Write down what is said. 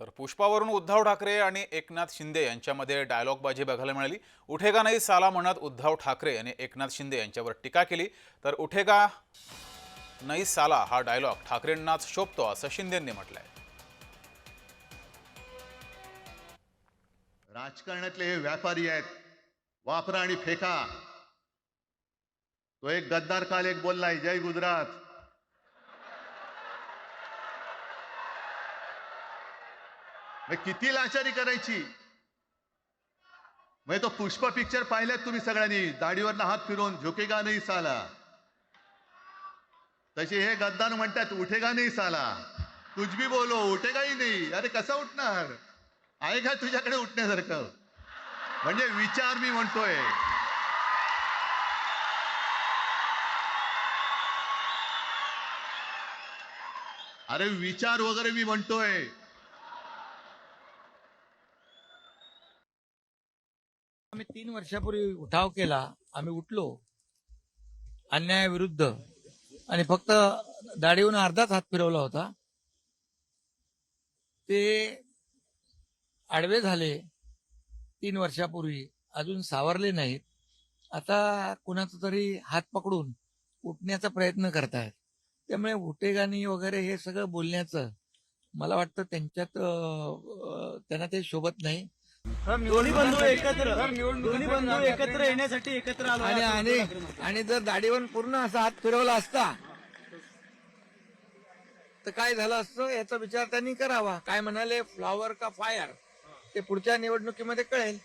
तर पुष्पावरून उद्धव ठाकरे आणि एकनाथ शिंदे यांच्यामध्ये डायलॉगबाजी बघायला मिळाली. उठेगा नाही साला म्हणत उद्धव ठाकरे यांनी एकनाथ शिंदे यांच्यावर टीका केली. तर उठेगा नाही साला हा डायलॉग ठाकरेंनाच शोभतो असं शिंदेंनी म्हटलंय. राजकारणातले हे व्यापारी आहेत. वापरा आणि फेका. तो एक गद्दार काल एक बोललाय जय गुजरात. मग किती लाचारी करायची? म्हणजे तो पुष्प पिक्चर पाहिलेत तुम्ही सगळ्यांनी. दाढीवरनं हात फिरून झुकेगा नाही साला. तसे हे गद्दार म्हणतात उठेगा नाही साला. तुझ भी बोलो उठेगाही नाही अरे कसा उठणार? आहे का तुझ्याकडे उठण्यासारखं? म्हणजे विचार मी म्हणतोय. अरे विचार वगैरे मी म्हणतोय. आम्ही तीन वर्षापूर्वी उठाव केला. आम्ही उठलो. अन्यायाविरुद्ध आणि फक्त दाढीहून अर्धाच हात फिरवला होता. ते आडवे झाले तीन वर्षापूर्वी. अजून सावरले नाहीत. आता कुणाचा तरी हात पकडून उठण्याचा प्रयत्न करतायत. त्यामुळे उटेगाणी वगैरे हे सगळं बोलण्याचं मला वाटतं त्यांच्यात त्यांना ते शोभत नाही. दोन्ही बंधू एकत्र. दोन्ही बंधू एकत्र येण्यासाठी एकत्र आलो आणि आणि आणि जर दाढीवर पूर्ण असा हात फिरवला असता तर काय झालं असतं? याचा विचार त्यांनी करावा. काय म्हणाले? फ्लॉवर का फायर ते पुढच्या निवडणुकीमध्ये कळेल.